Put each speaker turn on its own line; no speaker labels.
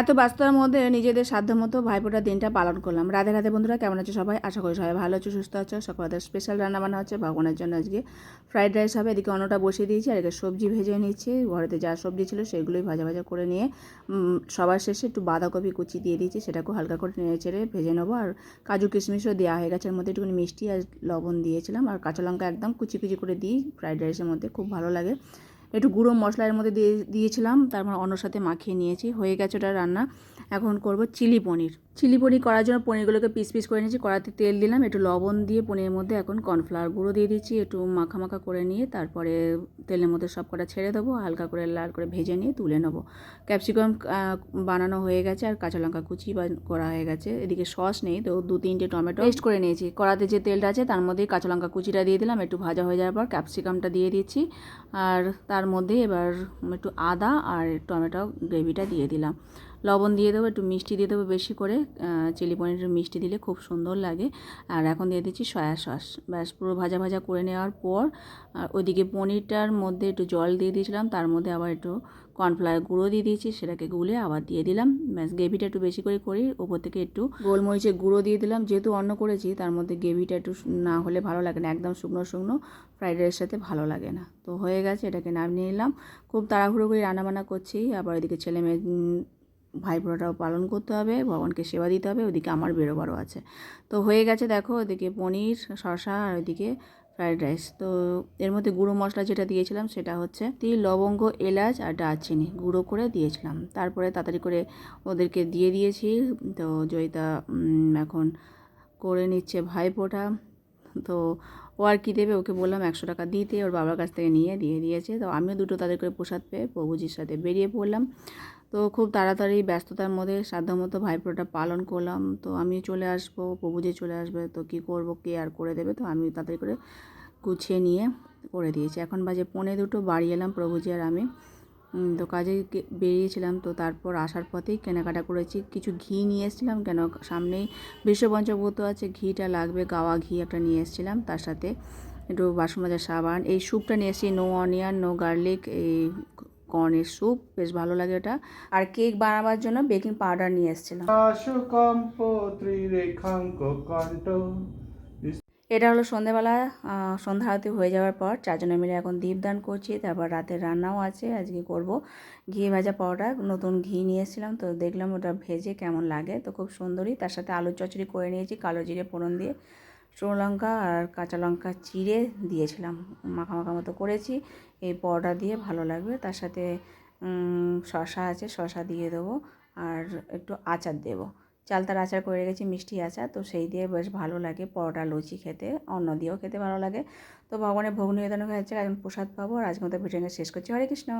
এত ব্যস্ততার মধ্যে নিজেদের সাধ্যমতো ভাইফোঁটার দিনটা পালন করলাম। রাধে রাধে বন্ধুরা, কেমন আছে সবাই? আশা করি সবাই ভালো আছো, সুস্থ আছো। সকলের স্পেশাল রান্না রান্নাবান্না হচ্ছে ভগবানের জন্য আজকে ফ্রাইড রাইস হবে। এদিকে অন্যটা বসিয়ে দিয়েছি আর এদিকে সবজি ভেজে নিচ্ছি। ঘরেতে যা সবজি ছিল সেগুলোই ভাজা ভাজা করে নিয়ে সবার শেষে একটু বাঁধাকপি কুচি দিয়ে দিয়েছি। সেটাকেও হালকা করে নেড়ে চেড়ে ভেজে নেব। আর কাজু কিশমিশও দেওয়া হয়ে গেছে। এর মধ্যে একটুখানি মিষ্টি আর লবণ দিয়েছিলাম। আর কাঁচা লঙ্কা একদম কুচি কুচি করে দিই ফ্রাইড রাইসের মধ্যে। খুব ভালো লাগে। একটু গুঁড়ো মশলার মধ্যে দিয়ে দিয়েছিলাম, তারপর অন্যর সাথে মাখিয়ে নিয়েছি। হয়ে গেছে ওটা রান্না। এখন করব চিলি পনির। চিলি পনির করার জন্য পনিরগুলোকে পিস পিস করে নিয়েছি। কড়াতে তেল দিলাম, একটু লবণ দিয়ে পনিরের মধ্যে এখন কর্নফ্লাওয়ার গুঁড়ো দিয়ে দিচ্ছি। একটু মাখা মাখা করে নিয়ে তারপরে তেলের মধ্যে সব কটা ছেড়ে দেবো। হালকা করে লাল করে ভেজে নিয়ে তুলে নেব। ক্যাপসিকাম বানানো হয়ে গেছে আর কাঁচা লঙ্কা কুচি বা- করা হয়ে গেছে। এদিকে সস নেই তো দু তিনটে টমেটো পেস্ট করে নিয়েছি। কড়াতে যে তেলটা আছে তার মধ্যেই কাঁচা লঙ্কা কুচিটা দিয়ে দিলাম। একটু ভাজা হয়ে যাওয়ার পর ক্যাপসিকামটা দিয়ে দিচ্ছি। আর তার মধ্যে এবার একটু আদা আর টমেটো গ্রেভিটা দিয়ে দিলাম। লবণ দিয়ে দেবো, একটু মিষ্টি দিয়ে দেবো বেশি করে। চিলি পনিরের মিষ্টি দিলে খুব সুন্দর লাগে। আর এখন দিয়ে দিচ্ছি সয়া সস। ব্যাস, পুরো ভাজা ভাজা করে নেওয়ার পর, আর ওইদিকে পনিরটার মধ্যে একটু জল দিয়ে দিয়েছিলাম, তার মধ্যে আবার একটু কর্নফ্লাওয়ার গুঁড়ো দিয়ে দিয়েছি, সেটাকে গুলে আবার দিয়ে দিলাম। ব্যাস, গ্রেভিটা একটু বেশি করে করি, ওপর থেকে একটু গোলমরিচের গুঁড়ো দিয়ে দিলাম। যেহেতু অন্য করেছি, তার মধ্যে গ্রেভিটা একটু না হলে ভালো লাগে না, একদম শুকনো শুকনো। ফ্রাইড রাইসের সাথে ভালো লাগে না। তো হয়ে গেছে এটাকে নামিয়ে নিলাম। খুব তাড়াহুড়ো করে রান্নাবান্না করছি। আবার এদিকে ছেলে মেয়ে উম, ভাইফোঁটাও পালন করতে হবে ভগবানকে সেবা দিতে হবে ওদিকে আমার বেরোবারও আছে। তো হয়ে গেছে দেখো ওদিকে পনির শসা আর ওইদিকে ফ্রাইড রাইস। তো এর মধ্যে গুঁড়ো মশলা যেটা দিয়েছিলাম সেটা হচ্ছে তিল লবঙ্গ এলাচ আর দারচিনি। গুঁড়ো করে দিয়েছিলাম। তারপরে তাড়াতাড়ি করে ওদেরকে দিয়ে দিয়েছি। তো জয়িতা এখন করে নিচ্ছে ভাইফোঁটা তো ও আর কী দেবে? ওকে বললাম একশো টাকা দিতে। ওর বাবার কাছ থেকে নিয়ে দিয়ে দিয়েছে। তো আমিও দুটো তাদের করে প্রসাদ পেয়ে প্রভুজির সাথে বেরিয়ে পড়লাম। তো খুব তাড়াতাড়ি ব্যস্ততার মধ্যে সাধ্যমতো ভাইফোঁটা পালন করলাম। তো আমি চলে আসব, প্রভুজি চলে আসবে। তো কী করব, কে আর করে দেবে? তো আমি তাড়াতাড়ি করে গুছিয়ে নিয়ে করে দিয়েছি। এখন বাজে পৌনে দুটো, বাড়ি এলাম প্রভুজি আর আমি। তো কাজে বেরিয়েছিলাম, তো তারপর আসার পথেই কেনাকাটা করেছি। কিছু ঘি নিয়ে এসেছিলাম, কেন সামনেই বিশ্ব পঞ্চভূত আছে, ঘিটা লাগবে, গাওয়া ঘি একটা নিয়ে এসেছিলাম, তার সাথে একটু বাসন মাজার সাবান, এই স্যুপটা নিয়ে এসেছি, নো অনিয়ন, নো গার্লিক, এই কর্নের স্যুপ, বেশ ভালো লাগে ওটা। আর কেক বানাবার জন্য বেকিং পাউডার নিয়ে এসেছিলাম। এটা হলো সন্ধেবেলা সন্ধ্যা আরতি হয়ে যাওয়ার পর চারজনে মিলে এখন দীপদান করছি, তারপর রাতের রান্নাও আছে, আজকে করব ঘি ভাজা পাউডার, নতুন ঘি নিয়ে এসেছিলাম, তো দেখলাম ওটা ভেজে কেমন লাগে, তো খুব সুন্দরই, তার সাথে আলু চচড়ি করে নিয়েছি, কালো জিরে ফোড়ন দিয়ে, শুকনো লঙ্কা আর কাঁচা লঙ্কা চিড়ে দিয়েছিলাম, মাখা মাখা মতো করেছি, এই পাউডার দিয়ে ভালো লাগবে, তার সাথে শসা আছে, শসা দিয়ে দেবো, আর একটু আচার দেবো চালতার আচার করে রেখেছি, মিষ্টি আচার। তো সেই দিয়ে বেশ ভালো লাগে পরোটা, লুচি খেতে। অন্য দিয়েও খেতে ভালো লাগে। তো ভগবানের ভোগ নিবেদন হয়েছে এখন প্রসাদ পাবো। আর আজকে মতো ভিডিওটা শেষ করছি। হরে কৃষ্ণ।